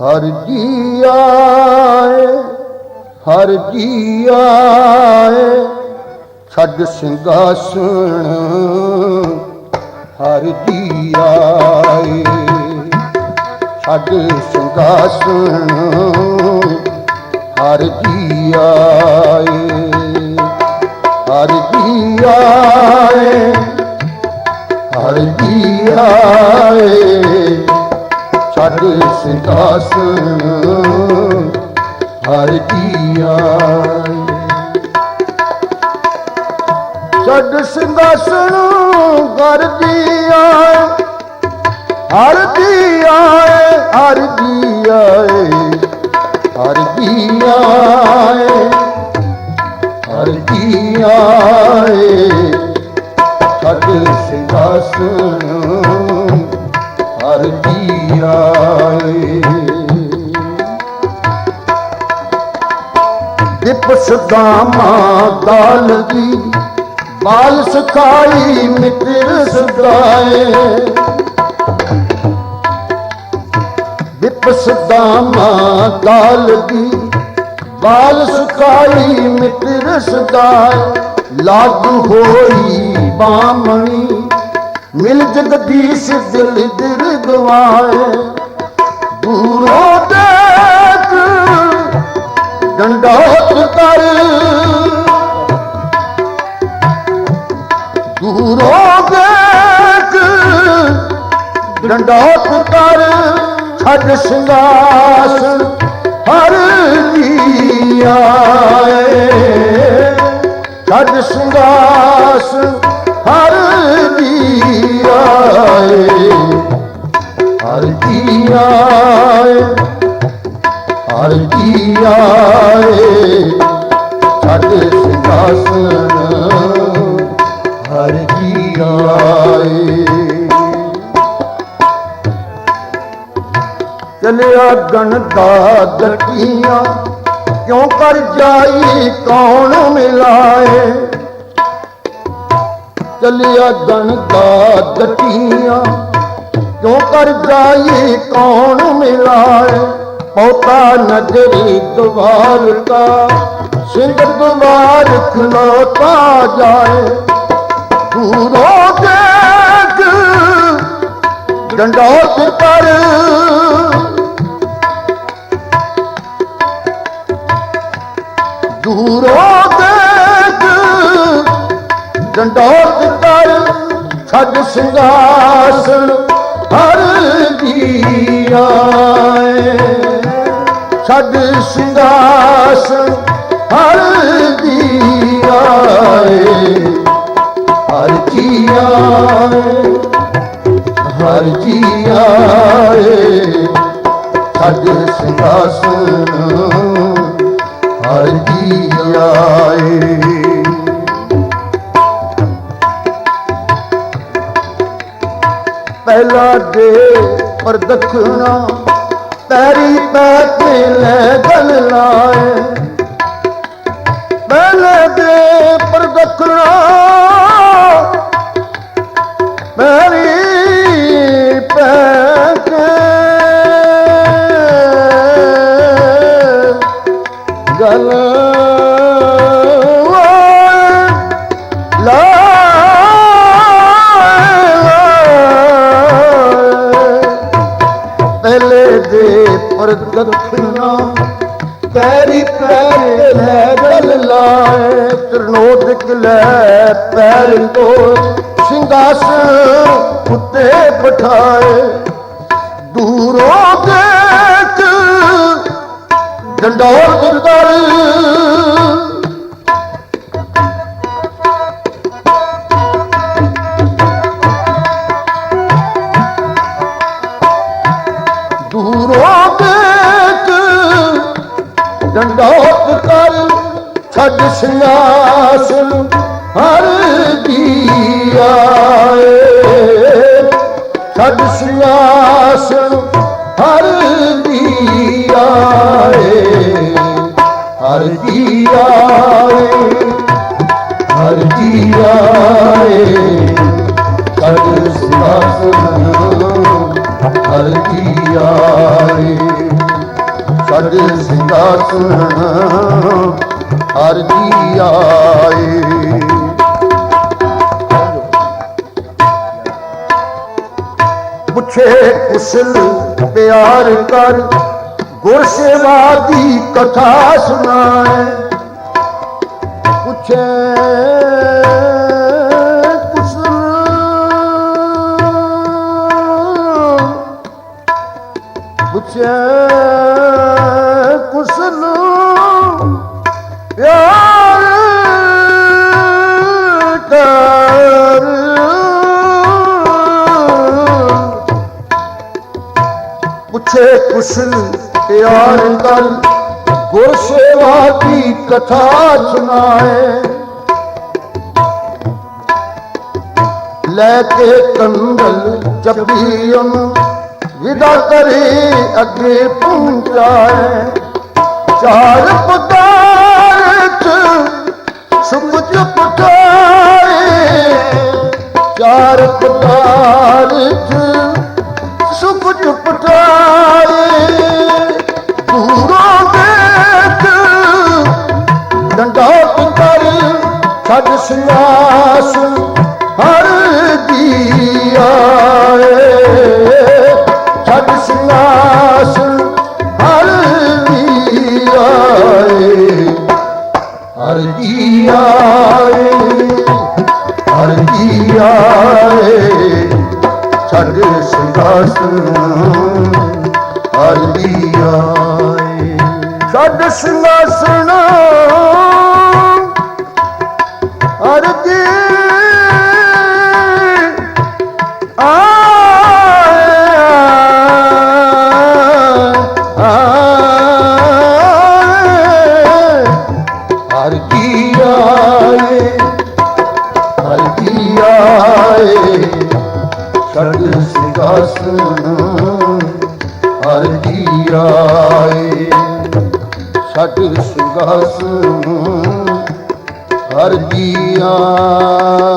ਹਰ ਜੀ ਆਏ, ਹਰ ਜੀ ਆਏ, ਛੱਡ ਸਿੰਘਾਸਣ, ਹਰ ਜੀ ਆਏ। ਛੱਡ ਸਿੰਘਾਸਣ, ਹਰ ਜੀ ਆਏ, ਹਰ ਜੀ ਆਏ, ਹਰ ਜੀ ਆਏ। ਛੱਡ ਸਿੰਘਾਸਣ ਹਰ ਜੀ ਆਏ। ਛੱਡ ਸਿੰਘਾਸਣ ਹਰ ਜੀ ਆਏ, ਹਰ ਜੀ ਆਏ, ਹਰ ਜੀ ਆਏ, ਹਰ ਜੀ ਆਏ, ਹਰ ਜੀ ਆਏ। ਛੱਡ ਸਿੰਘਾਸਣ ਆਏ। ਦਿਪਸ ਦਾਮਾ ਦਾਲ ਦੀ ਬਾਲ ਸਖਾਈ ਮਿੱਤਰ ਸਦਾਏ। ਦਿਪਸ ਦਾਮਾ ਦਾਲ ਦੀ ਬਾਲ ਸੁਕਾਈ ਮਿੱਤਰ ਸਦਾਏ। ਲਾਗੂ ਹੋਈ ਬਾਮਣੀ ਮਿਲ ਜਗਦੀਸ਼ ਦਿਲ ਦਿਲ ਗਵਾਏ। ਦੂਰੋਂ ਦੇਖ ਡੰਡੋਤ ਕਰ ਦੂਰੋਂ ਦੇਖ ਡੰਡੋਤ ਕਰ ਛੱਡ ਸਿੰਘਾਸਣ ਹਰ ਜੀ ਆਏ। ਛੱਡ ਸਿੰਘਾਸਣ ਹਰ ਜੀ ਆਏ, ਹਰ ਜੀ ਆਏ, ਹਰ ਜੀ ਆਏ, ਛੱਡ ਸਿੰਘਾਸਣ ਹਰ ਜੀ ਆਏ। ਚਲਿਆ ਗਣ ਦਾ ਦਟੀਆਂ ਕਿਉਂ ਕਰ ਜਾਈ ਕੌਣ ਮਿਲਾਏ? ਚਲਿਆ ਗਣ ਦਾ ਦਟੀਆਂ ਕਿਉਂ ਕਰ ਜਾਈ ਕੌਣ ਮਿਲਾਏ? ਪੌਤਾ ਨਜ਼ਰੀ ਦਵਾਰ ਦਾ। ਸਿੰਘ ਦਵਾਰ ਖਲੋਤਾ ਜਾਏ। ਦੂਰੋਂ ਦੇਖ ਡੰਡੋਤ ਕਰ ਦੂਰੋਂ ਦੇਖ ਡੰਡੋਤ ਕਰ ਛੱਡ ਸਿੰਘਾਸਣ ਹਰ ਜੀ ਆਏ ਛੱਡ ਸਿੰਘਾਸਣ ਹਰ ਜੀ ਹਰ ਜੀ ਆਏ ਹਰ ਜੀ ਆਏ ਛੱਡ ਸਿੰਘਾਸਣ ਹਰ ਜੀ ਪਹਿਲਾ ਦੇ ਪਰ ਦਖਣਾ, ਤੇਰੀ ਪੈ ਕੇ ਲੈ ਗਲ ਲਾਏ। ਪਹਿਲੇ ਦੇ ਪਰ ਦਖਣਾ, ਮੇਰੀ ਦੇ ਪਰ ਦਖਣਾ ਪੈਰੀ ਪੈਰੇ ਲੈ ਗਲ ਲਾਏ ਤਰਨੋਦਕ ਲੈ ਪੈਰ ਤੋਂ ਸਿੰਘਾਸਣ ਉੱਤੇ ਬਿਠਾਏ। ਦੂਰੋਂ ਦੇਖ, ਡੰਡੋਰ ਗੁਰਦਰ ਛੱਡ ਸਿੰਘਾਸਨ ਹਰ ਜੀ ਆਏ, ਹਰ ਜੀ ਆਏ, ਹਰ ਜੀ ਆਏ। ਛੱਡ ਸਿੰਘਾਸਨ ਹਰ ਜੀ ਆਏ ਸਿੰਘਾਸਨ ਹਰ ਜੀ ਆਏ। ਪੁੱਛੇ ਕੁਸ਼ਲ ਪਿਆਰ ਕਰ ਗੁਰ ਸੇਵਾ ਦੀ ਕਥਾ ਸੁਣਾਏ। ਪੁੱਛੇ ਕੁਸ਼ਲ ਪੁੱਛੇ ਕੁਸ਼ਲ ਪਿਆਰ ਕੁਸ਼ਲ ਪਿਆਰ ਕਰ ਗੁਰ ਸੇਵਾ ਦੀ ਕਥਾ ਸੁਣਾਏ। ਲੈ ਕੇ ਕੰਦਲ ਜਪੀਮ ਵਿਦਾ ਕਰੇ ਅੱਗੇ ਪਹੁੰਚਾਏ। ਹਰ ਦੀ ਆਏ। ਛੱਡ ਸਿੰਘਾਸਨ ਹਰ ਦੀ ਆਏ। ਆਏ। ਹਰ ਕੀ ਆਏ ਸਿੰਘਾਸਨ ਹਰ ਕੀ ਆਏ ਛੱਡ ਸਿੰਘਾਸਨ ਹਰ ਕੀ ਆਏ